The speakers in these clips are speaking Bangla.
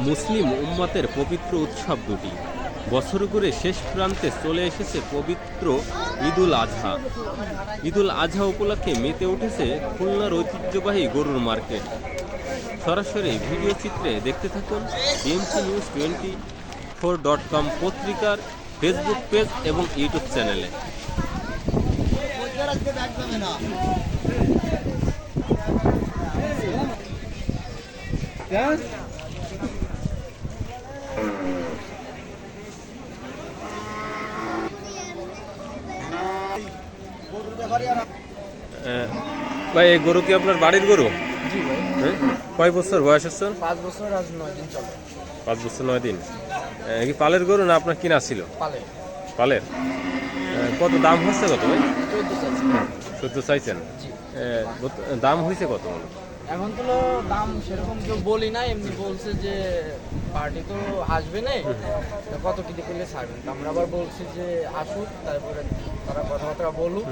মুসলিম উম্মতের পবিত্র উৎসব দুটি। বছর ঘুরে শেষ প্রান্তে চলে এসেছে পবিত্র ঈদুল আজহা। ঈদুল আজহা উপলক্ষে মেতে উঠেছে খুলনার ঐতিহ্যবাহী গরুর মার্কেট। সরাসরি ভিডিও চিত্রে দেখতে থাকুন BMC news twenty four dot com পত্রিকার ফেসবুক পেজ এবং ইউটিউব চ্যানেলে। আহ, ভাই এই গরু কি আপনার বাড়ির গরু? হ্যাঁ? কয় বছর বয়স হচ্ছে পাঁচ বছর আজ নয় দিন চলে। পাঁচ বছর নয় দিন। কি পালের গরু না আপনার কিনা ছিল? পালের। কত দাম হচ্ছে কত ভাই? চোদ্দ চাইছেন? দাম হয়েছে কত এখন তো দাম সেরকম কেউ বলি না এমনি বলছে যে পার্টি তো আসবে না কত কি করলে ছাড়বেন? আমরা আবার বলছি যে আসুক তারপরে তারা কথাবার্তা বলুক।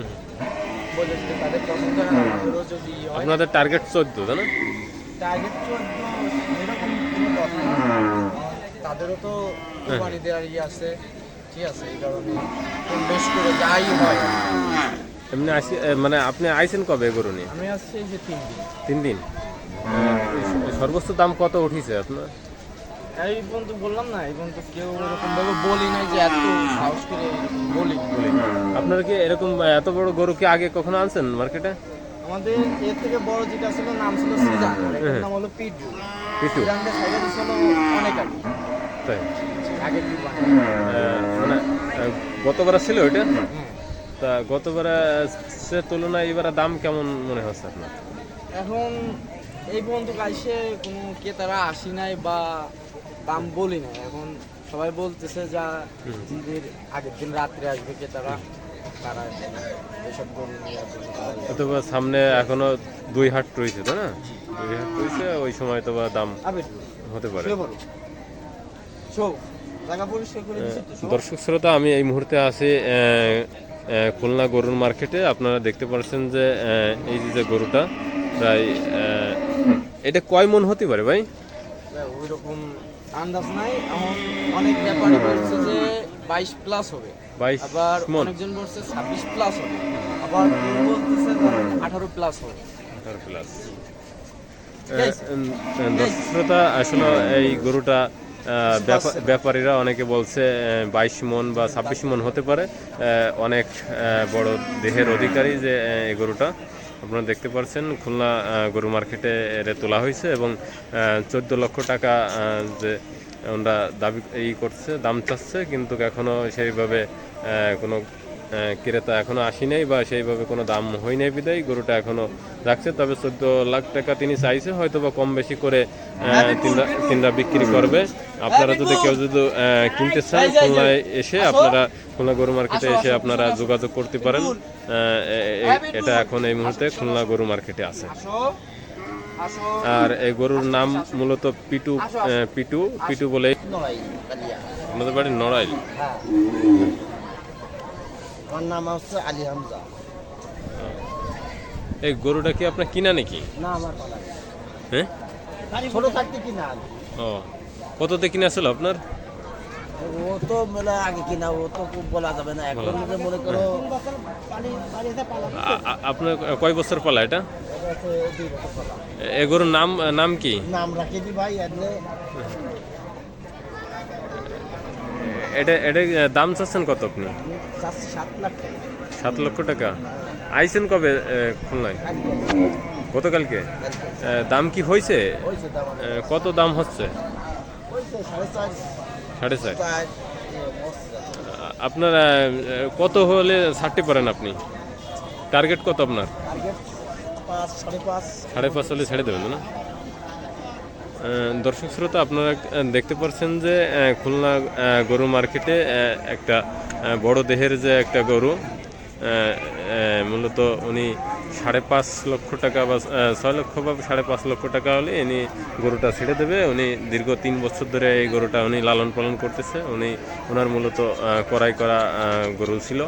বলে যদি তাদের পছন্দ হয় আমাদেরও যদি হয়। আপনাদের টার্গেট চোদ্দ তাই না? টার্গেট চোদ্দ এরকম কোনো কথা তাদেরও তো কোরবানি দেওয়ার ইয়ে আছে। ঠিক আছে এই কারণে বেশ করে যাই হয়। এমনি আসি মানে আপনি আইছেন কবে গরু নিয়ে? আমি আসছি যে তিন দিন। তিন দিন? সর্বোচ্চ দাম কত উঠিছে আপনার? এই পর্যন্ত বললাম না এই পর্যন্ত কেউ এরকম ভাবে বলি নাই যে এত সাহস করে এরকম বলি। আপনারা কি এরকম এত বড় গরু কি আগে কখনো আনছেন মার্কেটে? আমাদের এর থেকে বড় যেটা ছিল নাম ছিল সিজান নাম হলো পিটু পিটু সিজানটা সাইডে ছিল অনেক আগে। তাই। আগে মানে গতবার ছিল ওইটা হ্যাঁ তা গতবার সে তুলনায় এবার দাম কেমন মনে হচ্ছে আপনার? এখন এই পর্যন্ত আইসে কোনো ক্রেতারা আসি নাই বা দাম বলি নাই। এখন সবাই বলতেছে যা ঈদের আগের দিন রাত্রে আসবে ক্রেতারা তারা এসব গরু নিয়ে অথবা সামনে এখনও দুই হাট রয়েছে তাই না? দুই হাট রয়েছে ওই সময় তো বা দাম হতে পারে। দর্শক শ্রোতা আমি এই মুহূর্তে আছি খুলনা গরুর মার্কেটে আপনারা দেখতে পাচ্ছেন যে এই যে যে গরুটা প্রায় এটা কয় মন হতে পারে ভাই? ওই রকম আন্দাজ নাই। এখন অনেক ব্যাপারী বলছে যে বাইশ প্লাস হবে। বাইশ আবার অনেকজন বলছে ছাব্বিশ প্লাস হবে। আবার কেউ বলতেছে আঠারো প্লাস হবে। 18 প্লাস আসলে এই গরুটা ব্যাপারীরা অনেকে বলছে বাইশ মন বা ছাব্বিশ মন হতে পারে। অনেক বড় দেহের অধিকারী যে এই গরুটা। আপনারা দেখতে পাচ্ছেন খুলনা গরু মার্কেটে এর তোলা হয়েছে এবং চোদ্দ লক্ষ টাকা যে ওনারা দাবি, ই করছে, দাম চাচ্ছে, কিন্তু এখনও সেইভাবে কোনো ক্রেতা এখনও আসি নাই বা সেইভাবে কোনো দাম হয় নাই বিদায়। গরুটা এখনও রাখছে, তবে চোদ্দ লাখ টাকা তিনি চাইছে হয়তো বা কম বেশি করে তিনরা বিক্রি করবে। আপনারা যদি কেউ যদি কিনতে চান, খুলনায় এসে আপনারা, খুলনা গরু মার্কেটে এসে আপনারা যোগাযোগ করতে পারেন। এটা এখন এই মুহূর্তে খুলনা গরু মার্কেটে আছে। আর এই গরুর নাম মূলত পিটু পিটু পিটু বলে আমাদের বাড়ি নড়াইল। আমার নাম হচ্ছে আলী হামজা। এই গরুটা কি আপনার কিনা নাকি? না আমার পালা হ্যাঁ? ছোট থাকতে কিনা ও কততে কিনা ছিল আপনার? ও তো মেলা আগে কিনা ও তো খুব বলা যাবে না। এখন মনে করো আ- আপনার কয় বছর পালা এটা। এ গরুর নাম নাম কি? নাম রাখে দি ভাই এটা এটা দাম চাচ্ছেন কত আপনি? সাত লক্ষ টাকা। আইছেন কবে খুলনায়? গতকালকে? দাম কি হয়েছে কত দাম হচ্ছে? সাড়ে চার। আপনার কত হলে ছাড়তে পারেন আপনি? টার্গেট কত আপনার? সাড়ে পাঁচ। হলে ছেড়ে দেবেন না? দর্শক শ্রোতা, আপনারা দেখতে পাচ্ছেন যে খুলনা গরু মার্কেটে একটা বড় দেহের যে একটা গরু মূলত উনি সাড়ে পাঁচ লক্ষ টাকা বা ছয় লক্ষ বা সাড়ে পাঁচ লক্ষ টাকা হলে ইনি গরুটা ছেড়ে দেবে। উনি দীর্ঘ তিন বছর ধরে এই গরুটা উনি লালন পালন করতেছে। উনি ওনার মূলত কড়াই করা গরু ছিল।